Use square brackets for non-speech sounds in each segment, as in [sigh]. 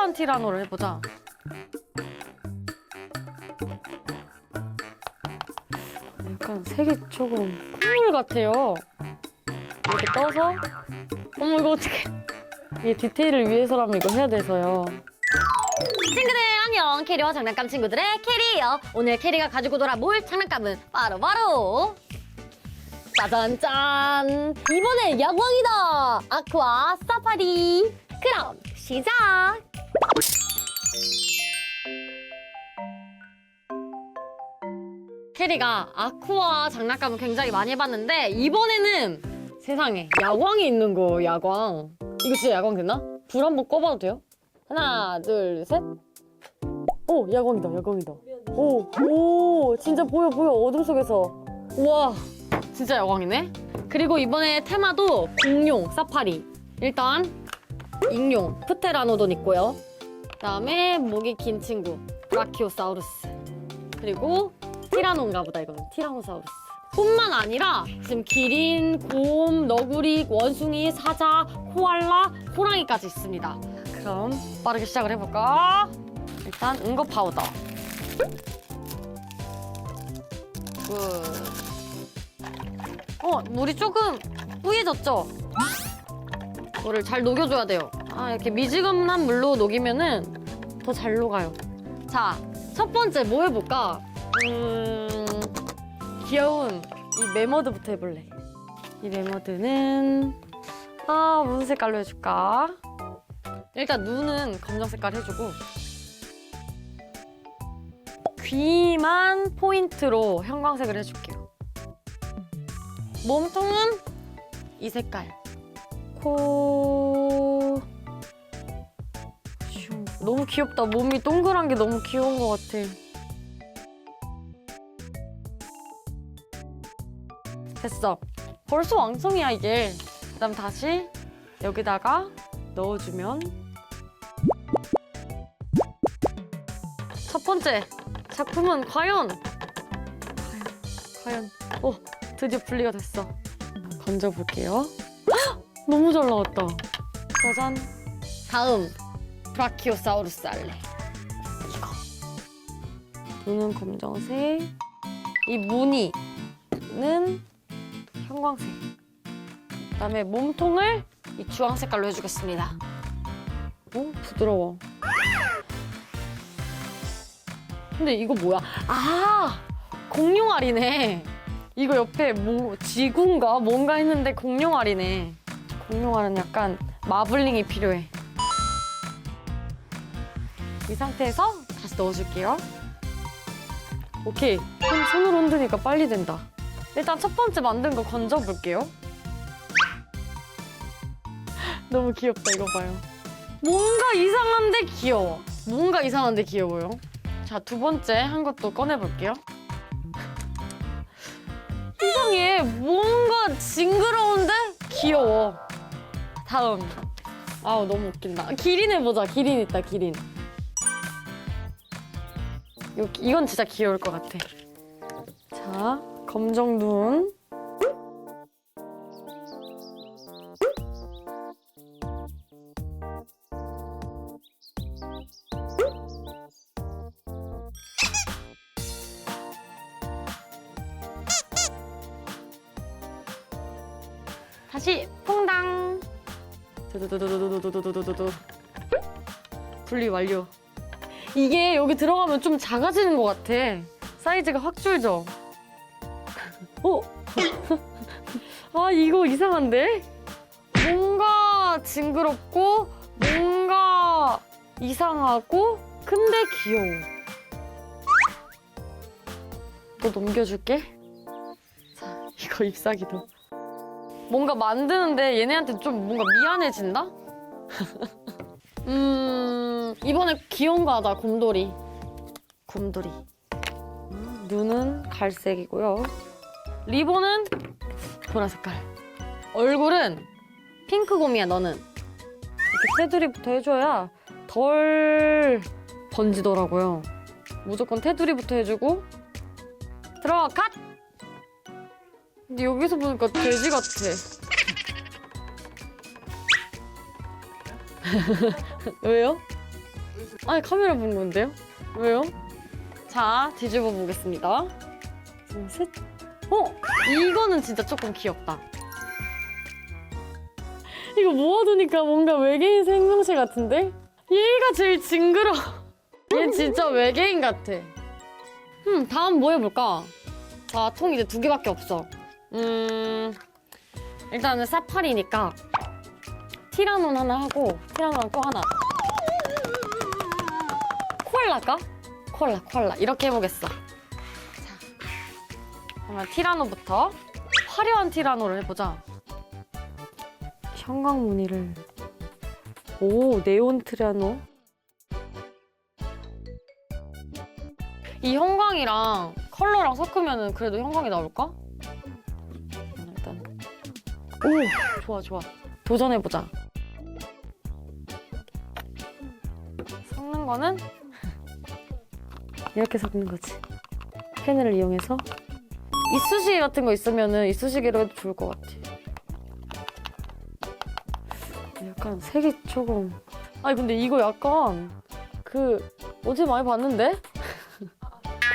화려한 티라노를 해보자. 약간 색이 조금 콧물 같아요. 이렇게 떠서? 어머 이거 어떻게 이게 디테일을 위해서라면 이거 해야 돼서요. 친구들 안녕. 캐리와 장난감 친구들의 캐리예요. 오늘 캐리가 가지고 놀아볼 장난감은 바로 바로. 짜잔짠. 이번엔 야광이다. 아쿠아 사파리. 그럼 시작 캐리가 아쿠아 장난감을 굉장히 많이 해봤는데 이번에는 세상에 야광이 있는 거 야광. 이거 진짜 야광 되나? 불 한번 꺼봐도 돼요? 하나 둘셋오 야광이다 야광이다. 오, 오 진짜 보여 보여 어둠 속에서. 우와 진짜 야광이네? 그리고 이번에 테마도 공룡 사파리. 일단 익룡 프테라노돈 있고요 그다음에 목이 긴 친구 브라키오사우루스 그리고 티라노인가 보다 이거는 티라노사우루스 뿐만 아니라 지금 기린, 곰, 너구리, 원숭이, 사자, 코알라, 호랑이까지 있습니다 그럼 빠르게 시작을 해볼까? 일단 응거 파우더 굿. 어 물이 조금 뿌얘졌죠? 물을 잘 녹여줘야 돼요 아 이렇게 미지근한 물로 녹이면은 더 잘 녹아요 자 첫 번째 뭐 해볼까? 음, 귀여운 이 메머드부터 해볼래. 이 메머드는 아 무슨 색깔로 해줄까? 일단 눈은 검정 색깔 해주고 귀만 포인트로 형광색을 해줄게요. 몸통은 이 색깔. 코 슝. 너무 귀엽다. 몸이 동그란 게 너무 귀여운 것 같아. 됐어. 벌써 왕성이야 이게. 그다음 다시 여기다가 넣어주면 첫 번째 작품은 과연 과연 과연 오 드디어 분리가 됐어. 건져 볼게요. [gasps] 너무 잘 나왔다. 짜잔. 다음 브라키오사우루스 할래. 이거. 눈은 검정색. 이 무늬는 형광색. 그다음에 몸통을 이 주황 색깔로 해주겠습니다. 오 부드러워. 근데 이거 뭐야? 아 공룡알이네. 이거 옆에 뭐 지구인가 뭔가 했는데 공룡알이네. 공룡알은 약간 마블링이 필요해. 이 상태에서 다시 넣어줄게요. 오케이. 손, 손으로 흔드니까 빨리 된다. 일단 첫 번째 만든 거 건져볼게요. [laughs] 너무 귀엽다, 이거 봐요. 뭔가 이상한데 귀여워. 뭔가 이상한데 귀여워요. 자, 두 번째 한 것도 꺼내볼게요. [laughs] 이상해. 뭔가 징그러운데 귀여워. 다음. 아우, 너무 웃긴다. 기린 해보자. 기린 있다, 기린. 요, 이건 진짜 귀여울 것 같아. 자, 검정 눈. 다시 퐁당. 두두두두두두두두두두. 분리 완료. 이게 여기 들어가면 좀 작아지는 것 같아. 사이즈가 확 줄죠? [laughs] 어? [laughs] 아, 이거 이상한데? 뭔가 징그럽고, 뭔가 이상하고, 근데 귀여워. 또 넘겨줄게. 자, 이거 [laughs] 잎사귀도. 뭔가 만드는데 얘네한테 좀 뭔가 미안해진다? 음, 이번에 귀여운 거 하자, 곰돌이. 곰돌이. 음, 눈은 갈색이고요. 리본은 보라 색깔. 얼굴은 핑크 곰이야, 너는. 이렇게 테두리부터 해줘야 덜 번지더라고요. 무조건 테두리부터 해주고. 들어가, 컷! 근데 여기서 보니까 돼지 같아. [laughs] 왜요? 아니 카메라 본 건데요? 왜요? 자 뒤집어 보겠습니다. 둘, 셋. 어? 이거는 진짜 조금 귀엽다. 이거 모아두니까 뭔가 외계인 생명체 같은데? 얘가 제일 징그러. 얘 진짜 외계인 같아. 음 다음 뭐 해볼까? 자 통 이제 두 개밖에 없어. 음 일단은 사파리니까 티라논 하나 하고 티라논 또 하나. 코알라까? 코알라 코알라 이렇게 해보겠어. 자 그러면 티라노부터 화려한 티라노를 해보자. 형광 무늬를 오 네온 티라노 이 형광이랑 컬러랑 섞으면 그래도 형광이 나올까? 일단 오 좋아 좋아 도전해보자 섞는 거는 이렇게 섞는 거지. 펜을 이용해서 이쑤시개 같은 거 있으면은 이쑤시개로 해도 좋을 것 같아. 약간 색이 조금. 아니 근데 이거 약간 그 어제 많이 봤는데? [laughs]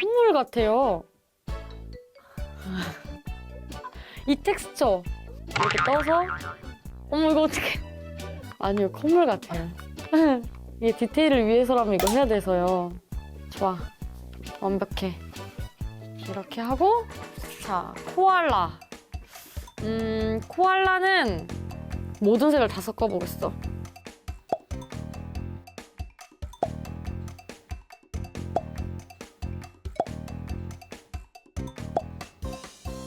콧물 같아요. [laughs] 이 텍스처. 이렇게 떠서. 어머 이거 어떡해. 아니요 콧물 같아요. [laughs] 이게 디테일을 위해서라면 이거 해야 돼서요. 좋아 완벽해 이렇게 하고 자 코알라 음 코알라는 모든 색을 다 섞어보겠어.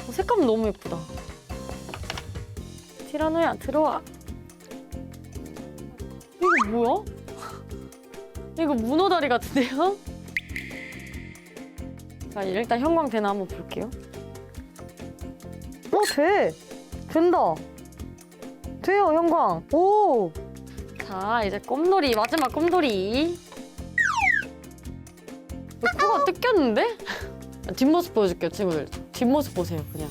어, 색감 너무 예쁘다. 티라노야 들어와. 이거 뭐야? [laughs] 이거 문어다리 같은데요? 자 일단 형광 되나 한번 볼게요. 어 돼. 된다. 돼요 형광 오! 자 이제 꼼놀이 마지막 꼼놀이 왜 코가 뜯겼는데? 뒷모습 보여줄게요 친구들 뒷모습 보세요 그냥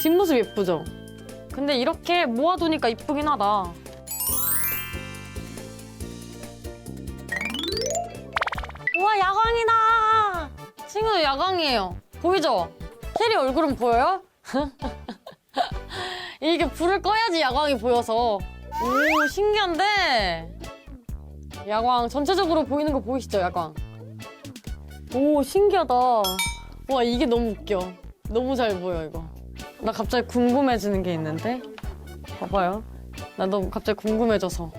뒷모습 예쁘죠? 근데 이렇게 모아두니까 이쁘긴 하다 우와 야광이다 친구들 야광이에요. 보이죠? 캐리 얼굴은 보여요? [laughs] 이게 불을 꺼야지 야광이 보여서. 오 신기한데? 야광 전체적으로 보이는 거 보이시죠 야광? 오 신기하다. 와 이게 너무 웃겨. 너무 잘 보여 이거. 나 갑자기 궁금해지는 게 있는데? 봐봐요. 나 너무 갑자기 궁금해져서.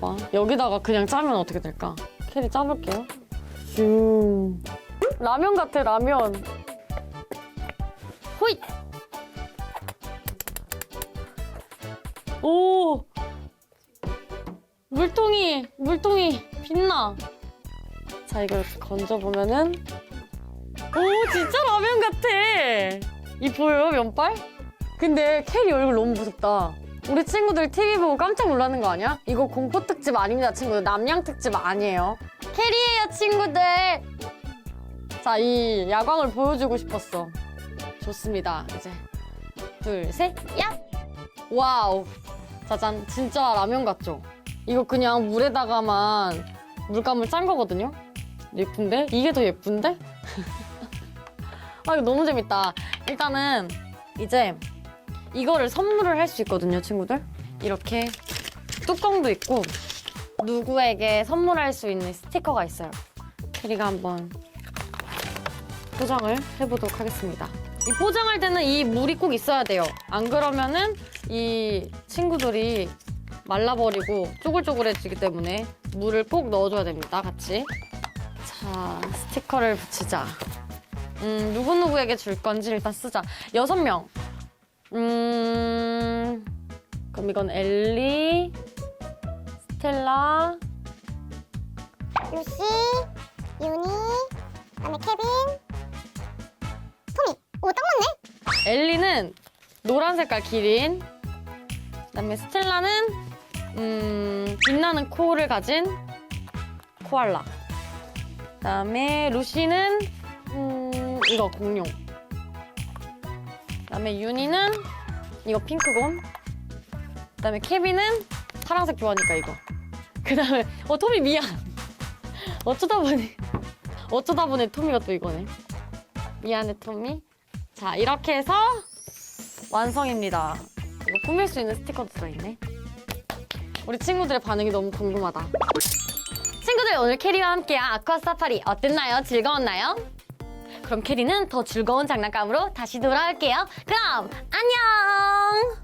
봐봐. 여기다가 그냥 짜면 어떻게 될까? 캐리 짜볼게요. 슝 라면 같아 라면. 호잇! 오! 물통이 물통이 빛나. 자 이걸 이렇게 건져 보면은. 오 진짜 라면 같아! 이 보여요 면발? 근데 캐리 얼굴 너무 무섭다. 우리 친구들 TV 보고 깜짝 놀라는 거 아니야? 이거 공포 특집 아닙니다 친구들. 남양 특집 아니에요. 캐리예요 친구들 자 이 야광을 보여주고 싶었어 좋습니다 이제 둘 셋 야! 와우 짜잔 진짜 라면 같죠? 이거 그냥 물에다가만 물감을 짠 거거든요? 예쁜데? 이게 더 예쁜데? [laughs] 아 이거 너무 재밌다 일단은 이제 이거를 선물을 할 수 있거든요 친구들 이렇게 뚜껑도 있고 누구에게 선물할 수 있는 스티커가 있어요 캐리가 한번 포장을 해보도록 하겠습니다 이 포장할 때는 이 물이 꼭 있어야 돼요. 안 그러면은 이 친구들이 말라버리고 쪼글쪼글해지기 때문에 물을 꼭 넣어줘야 됩니다. 같이. 자, 스티커를 붙이자. 음, 누구누구에게 줄 건지 일단 쓰자. 여섯 명. 음, 그럼 이건 엘리, 스텔라, 루시, 유니, 그다음에 케빈, 엘리는 노란 색깔 기린. 그다음에 스텔라는 음, 빛나는 코를 가진 코알라. 그다음에 루시는 음, 이거 공룡. 그다음에 유니는 이거 핑크곰. 그다음에 케빈은 파란색 좋아하니까 이거. 그다음에 어 토미 미안. [laughs] 어쩌다 보니 어쩌다 보니 토미가 또 이거네. 미안해 토미. 자 이렇게 해서 완성입니다. 이거 꾸밀 수 있는 스티커도 들어있네. 우리 친구들의 반응이 너무 궁금하다. 친구들 오늘 캐리와 함께한 아쿠아 사파리 어땠나요? 즐거웠나요? 그럼 캐리는 더 즐거운 장난감으로 다시 돌아올게요. 그럼 안녕!